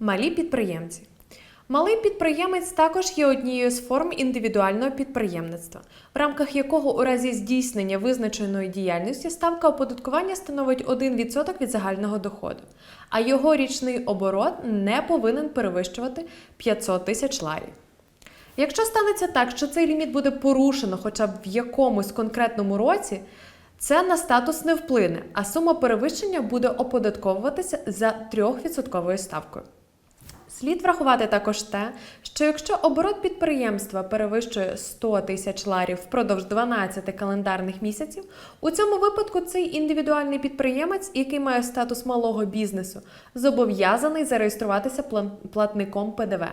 Малі підприємці. Малий підприємець також є однією з форм індивідуального підприємництва, в рамках якого у разі здійснення визначеної діяльності ставка оподаткування становить 1% від загального доходу, а його річний оборот не повинен перевищувати 500 тисяч ларів. Якщо станеться так, що цей ліміт буде порушено хоча б в якомусь конкретному році, це на статус не вплине, а сума перевищення буде оподатковуватися за 3% ставкою. Слід врахувати також те, що якщо оборот підприємства перевищує 100 тисяч ларів впродовж 12 календарних місяців, у цьому випадку цей індивідуальний підприємець, який має статус малого бізнесу, зобов'язаний зареєструватися платником ПДВ.